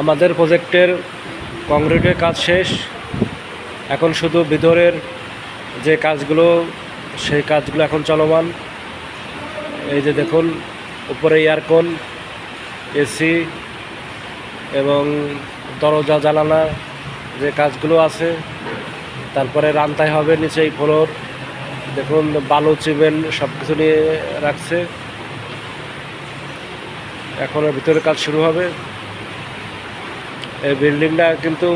আমাদের প্রজেক্টের কংক্রিটের কাজ শেষ। এখন শুধু ভিতরের যে কাজগুলো, সেই কাজগুলো এখন চলমান। এই যে দেখুন, উপরে এয়ারকন এসি এবং দরজা, জানালা যে কাজগুলো আছে। তারপরে রান্তায় হবে নিচে এই ফ্লোর। দেখুন, বালু, চিমেন্ট সব কিছু নিয়ে রাখছে। এখন ভিতরে কাজ শুরু হবে। এই বিল্ডিংটা কিন্তু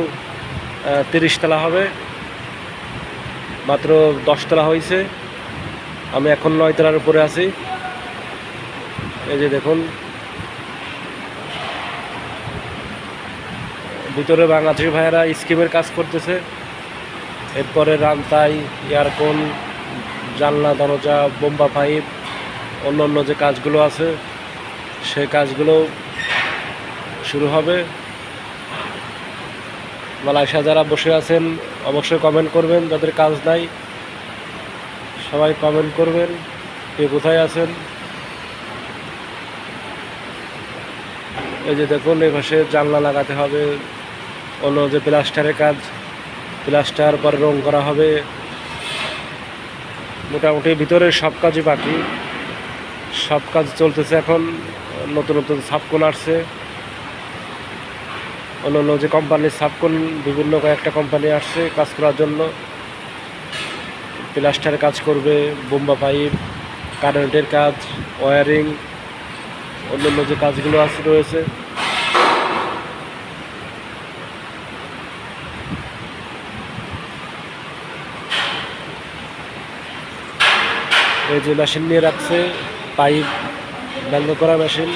তিরিশ তলা হবে। মাত্র দশতলা হয়েছে আমি এখন নয় তলার উপরে আছি। এই যে দেখুন। ভিতরে বাংলাদেশি ভাইয়েরা স্কিমের কাজ করতেছে। এরপরে রান্তাই এয়ারকন জানলা, দরজা, বোম্বা পাইপ অন্য অন্য যে কাজগুলো আছে, সে কাজগুলো শুরু হবে। মালয়েশিয়া যারা বসে আছেন, অবশ্যই কমেন্ট করবেন, যাদের কাজ নাই, সবাই কমেন্ট করবেন, কে কোথায় আছেন। এই যে দেখুন, এই পাশে জানলা লাগাতে হবে, অন্য যে প্লাস্টারের কাজ, প্লাস্টার পর রং করা হবে। মোটামুটি ভিতরের সব কাজই বাকি, সব কাজ চলতেছে এখন, নতুন নতুন সাবকোন আসছে। অন্য অন্য যে কোম্পানির সাবকোন বিভিন্ন কয়েকটা কোম্পানি আসছে কাজ করার জন্য। প্লাস্টারের কাজ করবে, বোম্বা পাইপ কারেন্টের কাজ ওয়ারিং অন্য অন্য যে কাজগুলো আছে রয়েছে। এই যে মেশিন নিয়ে রাখছে পাইপ ব্যঙ্গ করা মেশিন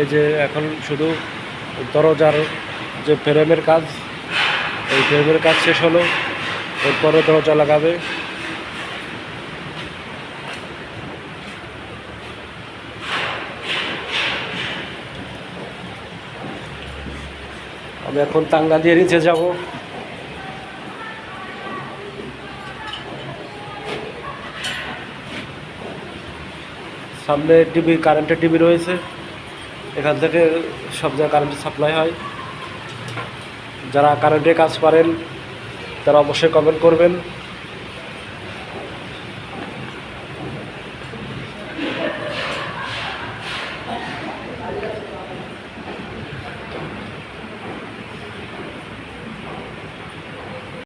এই যে এখন শুধু দরজার যে ফ্রেমের কাজ, এই ফ্রেমের কাজ শেষ হলো, এরপরে দরজা লাগাবে। আমি এখন টাঙ্গা দিয়ে নিচে যাব। সামনে টিভি, কারেন্টের টিভি রয়েছে। এখান থেকে সব জায়গায় কারেন্ট সাপ্লাই হয়। যারা কারেন্টে কাজ পারেন তারা অবশ্যই কমেন্ট করবেন।